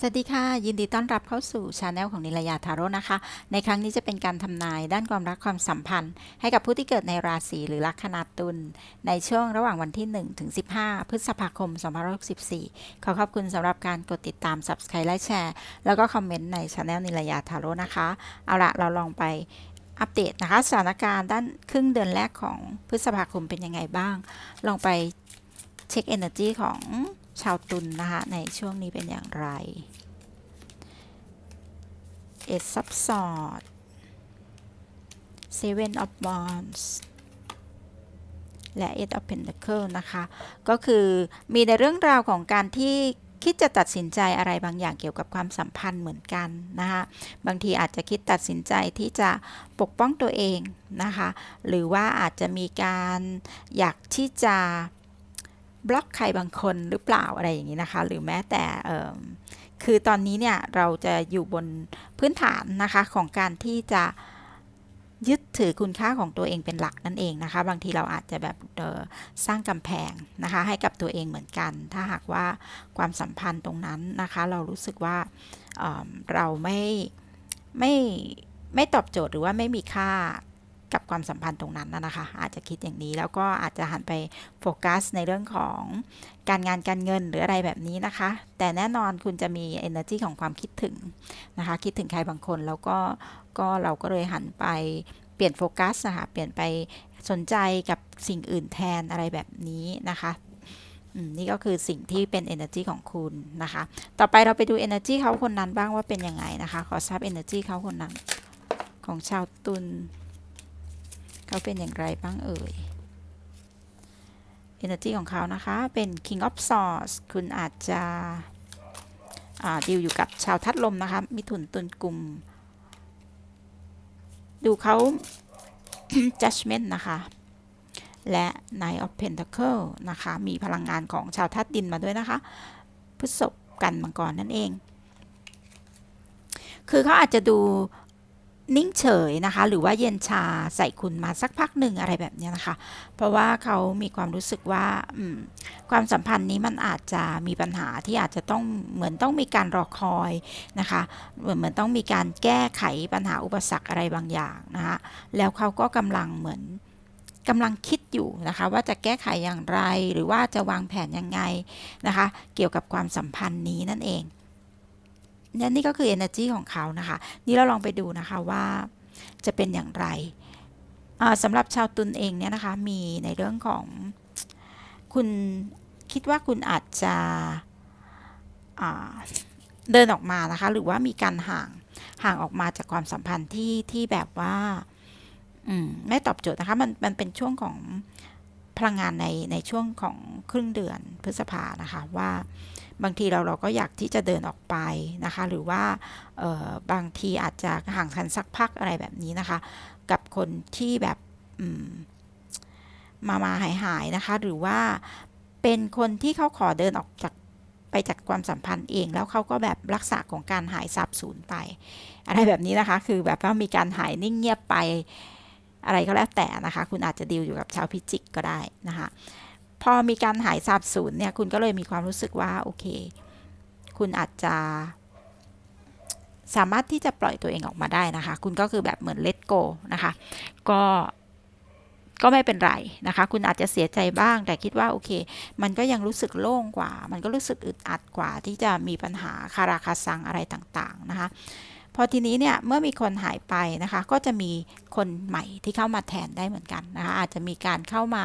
สวัสดีค่ะ ยินดีต้อนรับเข้าสู่ช anel ของนิลยาทาโร่นะคะ ในครั้งนี้จะเป็นการทำนายด้านความรักความสัมพันธ์ ให้กับผู้ที่เกิดในราศีหรือลัคนาตุลในช่วงระหว่างวันที่ 1 ถึง 15 พฤษภาคม 2564 ขอขอบคุณสำหรับการกดติดตาม subscribe และแชร์ แล้วก็คอมเมนต์ในช anel นิลยาทาโร่นะคะ เอาละเราลองไปอัปเดตนะคะสถานการณ์ด้านครึ่งเดือนแรกของพฤษภาคมเป็นยังไงบ้าง ลองไปเช็ค energy ของ ชาวตุลนนะคะในช่วงนี้เป็นอย่างไร เอซซับซอร์ดเซเว่นออฟบอนส์และเอ of อ e เพน a เคิลนะคะ ก็คือมีในเรื่องราวของการที่คิดจะตัดสินใจอะไรบางอย่างเกี่ยวกับความสัมพันธ์เหมือนกันนะคะบางทีอาจจะคิดตัดสินใจที่จะปกป้องตัวเองนะคะ หรือว่าอาจจะมีการอยากที่จะ บล็อกใครบางคนหรือเปล่าอะไรอย่างนี้นะคะ หรือแม้แต่คือตอนนี้เนี่ยเราจะอยู่บนพื้นฐานนะคะของการที่จะยึดถือคุณค่าของตัวเองเป็นหลักนั่นเองนะคะ บางทีเราอาจจะแบบสร้างกำแพงนะคะ ให้กับตัวเองเหมือนกัน ถ้าหากว่าความสัมพันธ์ตรงนั้นนะคะ เรารู้สึกว่าเเราไม่ไม่ไม่ตอบโจทย์หรือว่าไม่มีค่า กับความสัมพันธ์ตรงนั้นนะคะ อาจจะคิดอย่างนี้แล้วก็อาจจะหันไปโฟกัสในเรื่องของการงานการเงินหรืออะไรแบบนี้นะคะ แต่แน่นอนคุณจะมี energy ของความคิดถึงนะคะ คิดถึงใครบางคนแล้วก็ก็เราก็เลยหันไปเปลี่ยนโฟกัสนะคะเปลี่ยนไปสนใจกับสิ่งอื่นแทนอะไรแบบนี้นะคะนี่ก็คือสิ่งที่เป็น energy ของคุณนะคะ ต่อไปเราไปดู energy เขาคนนั้นบ้างว่าเป็นยังไงนะคะ ขอทราบ energy เขาคนนั้นของชาวตุล เขาเป็นอย่างไรบ้างเอ่ย Energy ของเขานะคะ เป็น King of Swords คุณอาจจะดีลอยู่กับชาวทัดลมนะคะ มิถุนตุนกลุ่ม ดูเขา Judgment นะคะ และ Knight of Pentacle นะคะ มีพลังงานของชาวทัดดินมาด้วยนะคะพฤษภกันมังกรนั่นเอง คือเขาอาจจะดู นิ่งเฉยนะคะ หรือว่าเย็นชาใส่คุณมาสักพักหนึ่งอะไรแบบนี้นะคะ เพราะว่าเขามีความรู้สึกว่าความสัมพันธ์นี้มันอาจจะมีปัญหาที่อาจจะต้องเหมือนต้องมีการรอคอยนะคะเหมือนเหมือนต้องมีการแก้ไขปัญหาอุปสรรคอะไรบางอย่างนะคะแล้วเขาก็กำลังเหมือนกำลังคิดอยู่นะคะ ว่าจะแก้ไขอย่างไรหรือว่าจะวางแผนยังไงนะคะ เกี่ยวกับความสัมพันธ์นี้นั่นเอง นี่นี่ก็คือ energy ของเขานะคะ นี่เราลองไปดูนะคะว่าจะเป็นอย่างไรสำหรับชาวตุลเองเนี่ยนะคะมีในเรื่องของคุณคิดว่าคุณอาจจะเดินออกมานะคะ หรือว่ามีการห่างห่างออกมาจากความสัมพันธ์ที่ที่แบบว่าไม่ตอบโจทย์นะคะมันมันเป็นช่วงของ พลังงานในในช่วงของครึ่งเดือนพฤษภานะคะว่าบางทีเราเราก็อยากที่จะเดินออกไปนะคะ หรือว่าบางทีอาจจะห่างกันสักพักอะไรแบบนี้นะคะ กับคนที่แบบมามาหายหายนะคะ หรือว่าเป็นคนที่เขาขอเดินออกจากไปจากความสัมพันธ์เอง แล้วเขาก็แบบรักษาของการหายสับสูญไป อะไรแบบนี้นะคะ คือแบบว่ามีการหายนิ่งเงียบไป อะไรก็แล้วแต่นะคะ คุณอาจจะดีลอยู่กับชาวพิจิกก็ได้นะคะ พอมีการหายสาบสูญเนี่ย คุณก็เลยมีความรู้สึกว่า โอเค คุณอาจจะ สามารถที่จะปล่อยตัวเองออกมาได้นะคะ คุณก็คือแบบเหมือนเลตโกนะคะ ก็ก็ไม่เป็นไรนะคะ คุณอาจจะเสียใจบ้าง แต่คิดว่าโอเค มันก็ยังรู้สึกโล่งกว่า มันก็รู้สึกอึดอัดกว่าที่จะมีปัญหาคาราคาซังอะไรต่างๆนะคะ พอทีนี้เนี่ยเมื่อมีคนหายไปนะคะ ก็จะมีคนใหม่ที่เข้ามาแทนได้เหมือนกันนะคะ อาจจะมีการเข้ามา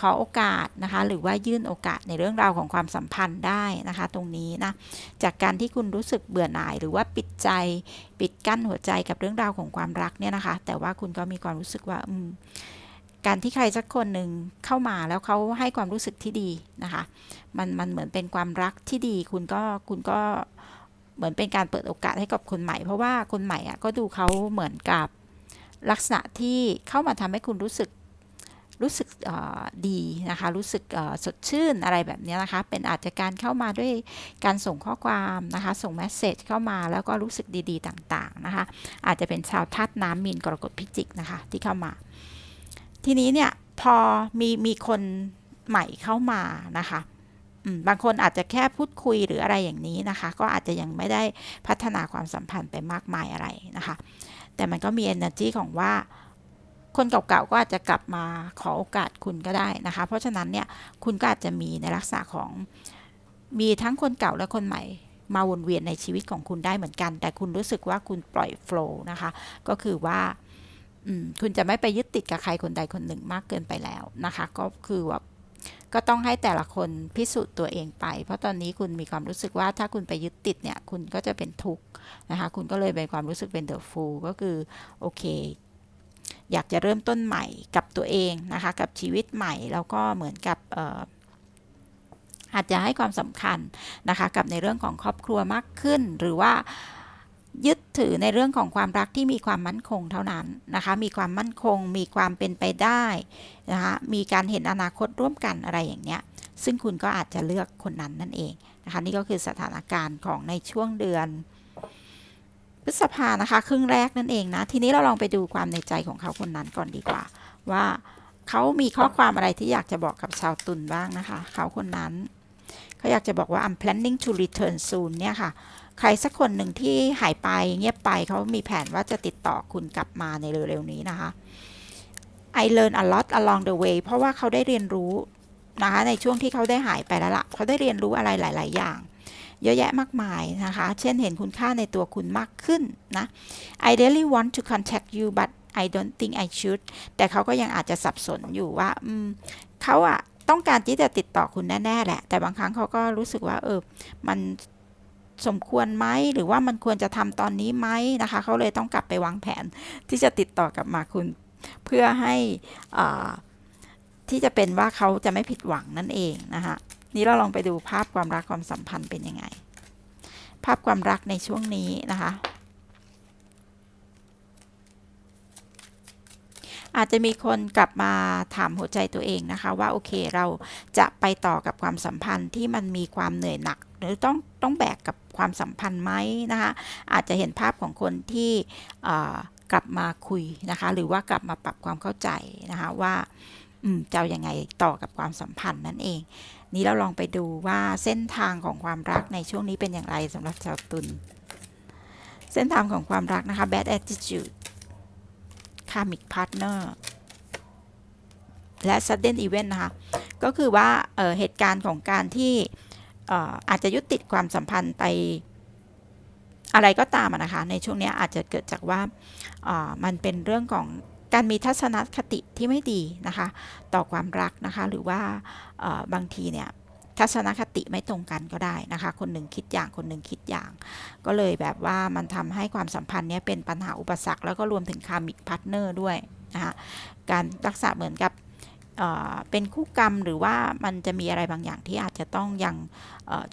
ขอโอกาสนะคะ หรือว่ายื่นโอกาสในเรื่องราวของความสัมพันธ์ได้นะคะ ตรงนี้นะ จากการที่คุณรู้สึกเบื่อหน่าย หรือว่าปิดใจ ปิดกั้นหัวใจกับเรื่องราวของความรักเนี่ยนะคะ แต่ว่าคุณก็มีความรู้สึกว่าอืมการที่ใครสักคนหนึ่งเข้ามาแล้วเขาให้ความรู้สึกที่ดีนะคะ มันมันเหมือนเป็นความรักที่ดี คุณก็คุณก็ เหมือนเป็นการเปิดโอกาสให้กับคนใหม่ เพราะว่าคนใหม่อะก็ดูเขาเหมือนกับลักษณะที่เข้ามาทำให้คุณรู้สึกรู้สึกดีนะคะ รู้สึกสดชื่นอะไรแบบนี้นะคะ เป็นอาจจะการเข้ามาด้วยการส่งข้อความนะคะ ส่งแมสเซจเข้ามาแล้วก็รู้สึกดีๆ ต่างๆนะคะ อาจจะเป็นชาวทัดน้ำมินกรกฎพิจิกนะคะที่เข้ามา ทีนี้เนี่ยพอมีมีคนใหม่เข้ามานะคะ บางคนอาจจะแค่พูดคุยหรืออะไรอย่างนี้นะคะ ก็อาจจะยังไม่ได้พัฒนาความสัมพันธ์ไปมากมายอะไรนะคะ แต่มันก็มี energy ของว่าคนเก่าๆ ก็อาจจะกลับมาขอโอกาสคุณก็ได้นะคะ เพราะฉะนั้นเนี่ยคุณก็อาจจะมีในลักษณะของมีทั้งคนเก่าและคนใหม่มาวนเวียนในชีวิตของคุณได้เหมือนกัน แต่คุณรู้สึกว่าคุณปล่อยโฟล์นะคะ ก็คือว่าคุณจะไม่ไปยึดติดกับใครคนใดคนหนึ่งมากเกินไปแล้วนะคะ ก็คือว่า ก็ต้องให้แต่ละคนพิสูจน์ตัวเองไป เพราะตอนนี้คุณมีความรู้สึกว่าถ้าคุณไปยึดติดเนี่ย คุณก็จะเป็นทุกข์นะคะ คุณก็เลยเป็นความรู้สึกเป็นเดอะฟูลก็คือโอเค อยากจะเริ่มต้นใหม่กับตัวเองนะคะ กับชีวิตใหม่ แล้วก็เหมือนกับอาจจะให้ความสำคัญนะคะ กับในเรื่องของครอบครัวมากขึ้น หรือว่า ยึดถือในเรื่องของความรักที่มีความมั่นคงเท่านั้นนะคะ มีความมั่นคง มีความเป็นไปได้นะคะ มีการเห็นอนาคตร่วมกันอะไรอย่างเนี้ย ซึ่งคุณก็อาจจะเลือกคนนั้นนั่นเองนะคะ นี่ก็คือสถานการณ์ของในช่วงเดือน พฤษภานะคะ ครึ่งแรกนั่นเองนะ ทีนี้เราลองไปดูความในใจของเขาคนนั้นก่อนดีกว่า ว่าเขามีข้อความอะไรที่อยากจะบอกกับชาวตุลบ้างนะคะ เขาคนนั้น เขาอยากจะบอกว่า I'm planning to return soon เนี่ยค่ะ ใครสักคนหนึ่งที่หายไปเงียบไปเขามีแผนว่าจะติดต่อคุณกลับมาในเร็วๆนี้นะคะ I learn a lot along the way เพราะว่าเขาได้เรียนรู้นะคะในช่วงที่เขาได้หายไปแล้วละ่ะเขาได้เรียนรู้อะไรหลาย ๆ อย่าง เยอะแยะมากมายนะคะ เช่นเห็นคุณค่าในตัวคุณมากขึ้นนะ I really want to contact you but I don't think I should แต่เขาก็ยังอาจจะสับสนอยู่ว่าเขาอะต้องการที่จะติดต่อคุณแน่ ๆ แหละ แต่บางครั้งเขาก็รู้สึกว่าเออ มัน สมควรไหมหรือว่ามันควรจะทำตอนนี้ไหมนะคะ เขาเลยต้องกลับไปวางแผนที่จะติดต่อกลับมาคุณ เพื่อให้ที่จะเป็นว่าเขาจะไม่ผิดหวังนั่นเองนะคะนี่เราลองไปดูภาพความรักความสัมพันธ์เป็นยังไง ภาพความรักในช่วงนี้นะคะ อาจจะมีคนกลับมาถามหัวใจตัวเองนะคะ ว่าโอเคเราจะไปต่อกับความสัมพันธ์ที่มันมีความเหนื่อยหนัก หรือต้องต้องแบกกับความสัมพันธ์ไหมนะคะอาจจะเห็นภาพของคนที่กลับมาคุยนะคะหรือว่ากลับมาปรับความเข้าใจนะคะว่าจะเอายังไงต่อกับความสัมพันธ์นั่นเอง นี้เราลองไปดูว่าเส้นทางของความรักในช่วงนี้เป็นอย่างไรสำหรับชาวตุลเส้นทางของความรักนะคะ bad attitude karmic partner และ sudden event นะคะ ก็คือว่าเเหตุการณ์ของการที่ อาจจะยุติความสัมพันธ์ไปอะไรก็ตามนะคะ ในช่วงนี้อาจจะเกิดจากว่ามันเป็นเรื่องของการมีทัศนคติที่ไม่ดีนะคะ ต่อความรักนะคะ หรือว่าบางทีเนี่ยทัศนคติไม่ตรงกันก็ได้นะคะ คนหนึ่งคิดอย่างคนหนึ่งคิดอย่าง ก็เลยแบบว่ามันทำให้ความสัมพันธ์นี้เป็นปัญหาอุปสรรค แล้วก็รวมถึงคามิกพาร์ทเนอร์ด้วยนะคะการรักษาเหมือนกับ เป็นคู่กรรมหรือว่ามันจะมีอะไรบางอย่างที่อาจจะต้องยัง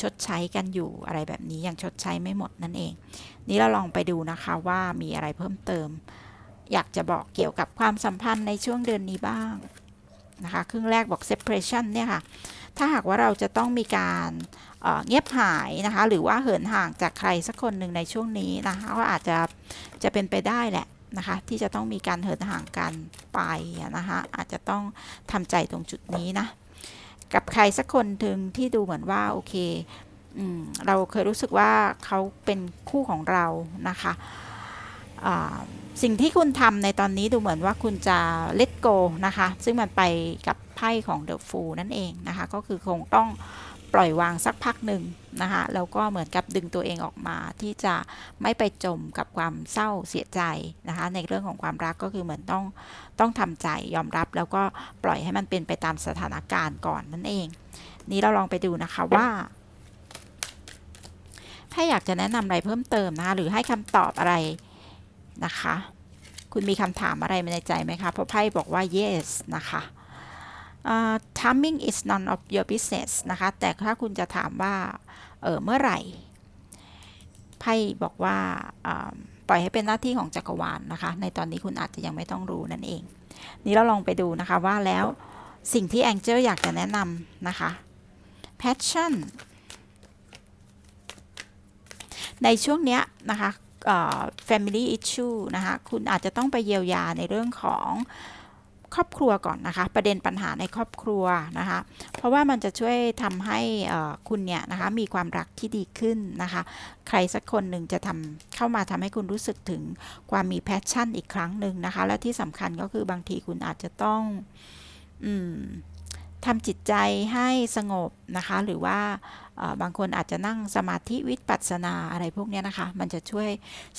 ชดใช้กันอยู่อะไรแบบนี้ยังชดใช้ไม่หมดนั่นเอง นี่เราลองไปดูนะคะว่ามีอะไรเพิ่มเติม อยากจะบอกเกี่ยวกับความสัมพันธ์ในช่วงเดือนนี้บ้างนะคะครึ่งแรกบอก separation เนี่ยค่ะ ถ้าหากว่าเราจะต้องมีการเงียบหายนะคะ หรือว่าเหินห่างจากใครสักคนหนึ่งในช่วงนี้นะคะก็อาจจะจะเป็นไปได้แหละ นะคะที่จะต้องมีการเหินห่างกันไปนะคะอาจจะต้องทำใจตรงจุดนี้นะกับใครสักคนถึงที่ดูเหมือนว่าโอเคเราเคยรู้สึกว่าเขาเป็นคู่ของเรานะคะสิ่งที่คุณทำในตอนนี้ดูเหมือนว่าคุณจะเล t go นะคะซึ่งมันไปกับไพ่ของ The Fool นั่นเองนะคะก็คือคงต้อง ปล่อยวางสักพักหนึ่งนะคะแล้วก็เหมือนกับดึงตัวเองออกมาที่จะไม่ไปจมกับความเศร้าเสียใจนะคะ ในเรื่องของความรักก็คือเหมือนต้องต้องทำใจยอมรับ แล้วก็ปล่อยให้มันเป็นไปตามสถานการณ์ก่อนนั่นเอง นี้เราลองไปดูนะคะว่าถ้าอยากจะแนะนำอะไรเพิ่มเติมนะคะหรือให้คำตอบอะไรนะคะ คุณมีคำถามอะไรในใจไหมคะเพราะไพ่บอกว่า yes นะคะ timing is none of your business นะคะ แต่ถ้าคุณจะถามว่า เออเมื่อไหร่ ไพ่บอกว่าปล่อยให้เป็นหน้าที่ของจักรวาลนนะคะ ในตอนนี้คุณอาจจะยังไม่ต้องรู้นั่นเอง นี่เราลองไปดูนะคะว่าแล้วสิ่งที่ Angel อยากจะแนะนำนะคะ passion ในช่วงเนี้ยนะคะ family issue นะคะ คุณอาจจะต้องไปเยียวยาในเรื่องของ ครอบครัวก่อนนะคะ ประเด็นปัญหาในครอบครัวนะคะ เพราะว่ามันจะช่วยทำให้คุณเนี่ยนะคะมีความรักที่ดีขึ้นนะคะ ใครสักคนหนึ่งจะทำเข้ามาทำให้คุณรู้สึกถึงความมีแพชชั่นอีกครั้งหนึ่งนะคะ และที่สำคัญก็คือบางทีคุณอาจจะต้อง อืม ทำจิตใจให้สงบนะคะ หรือว่าบางคนอาจจะนั่งสมาธิวิปัสสนาอะไรพวกนี้นะคะ มันจะช่วย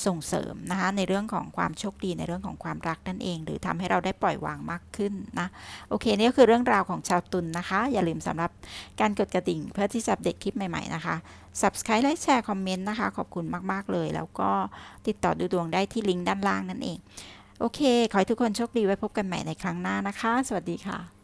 ส่งเสริมนะคะในเรื่องของความโชคดีในเรื่องของความรักนั่นเอง หรือทำให้เราได้ปล่อยวางมากขึ้นนะ โอเค นี่ก็คือเรื่องราวของชาวตุลนนะคะ อย่าลืมสำหรับการกดกระดิ่งเพื่อที่จะอัปเดตคลิปใหม่ๆนะคะ Subscribe และแชร์คอมเมนต์นะคะ ขอบคุณมากๆเลย แล้วก็ติดต่อดูดวงได้ที่ลิงก์ด้านล่างนั่นเอง โอเค ขอให้ทุกคนโชคดีไว้พบกันใหม่ในครั้งหน้านะคะ สวัสดีค่ะ